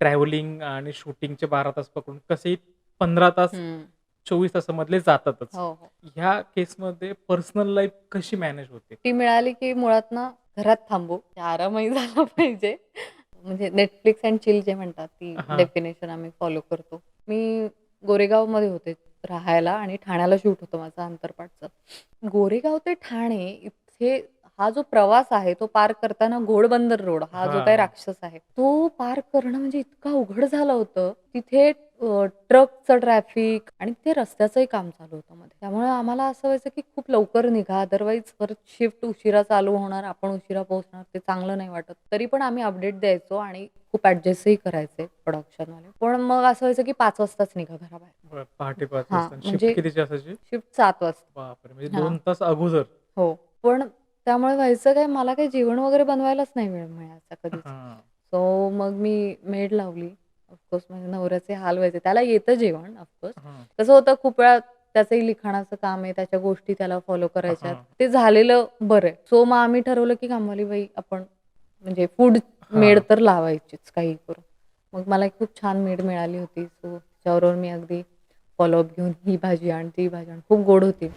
Travelling आणि शूटिंगचे बारा तास पकडून कसेही पंधरा तास. चोवीस तासामधले जातातच. हो हो. ह्या केसमध्ये पर्सनल लाईफ कशी मॅनेज होते? ती मिळाली की मुळात ना घरात थांबू. आरामही झाला पाहिजे. म्हणजे नेटफ्लिक्स अँड चिल जे म्हणतात ती हा. डेफिनेशन आम्ही फॉलो करतो. मी गोरेगावमध्ये होते राहायला आणि ठाण्याला शूट होतं माझं आंतरपाठचं गोरेगाव ते ठाणे इथे हा जो प्रवास आहे तो पार करताना घोडबंदर रोड हा जो हा. काही राक्षस आहे तो पार करणं म्हणजे इतकं अवघड झालं होतं. तिथे अ, ट्रकचं ट्रॅफिक आणि ते रस्त्याचंही काम चालू होतं मध्ये. त्यामुळे आम्हाला असं व्हायचं की खूप लवकर निघा अदरवाईज परत शिफ्ट उशिरा चालू होणार आपण उशिरा पोहोचणार ते चांगलं नाही वाटत. तरी पण आम्ही अपडेट द्यायचो आणि खूप ऍडजस्टही करायचे प्रोडक्शनवाले पण मग असं व्हायचं की पाच वाजताच निघा घराबाहेर. बरं, पहाटे पाच हा, वाजता. शिफ्ट म्हणजे- कितीची असायची? शिफ्ट सात वाजता. बापरे म्हणजे हा. दोन तास अगोदर. हो. पण त्यामुळे व्हायचं काय मला काही जेवण वगैरे बनवायलाच नाही वेळ मिळायचा कधीच हा. सो मग मी मेड लावली ऑफकोर्स माझ्या नवऱ्याचे हाल व्हायचे त्याला येतं जेवण ऑफकोर्स हा. कसं होतं खूप वेळा त्याचंही लिखाणाचं काम आहे त्याच्या गोष्टी त्याला फॉलो करायच्या आहेत. हा. ते झालेलं बरं आहे सो मग आम्ही ठरवलं की कामवाली बाई आपण म्हणजे फूड हा. मेड तर लावायचीच काही करून मग मला एक खूप छान मेड मिळाली होती सो त्याच्याबरोबर मी अगदी फॉलोअप घेऊन ही भाजी आण ती भाजी आण खूप गोड होती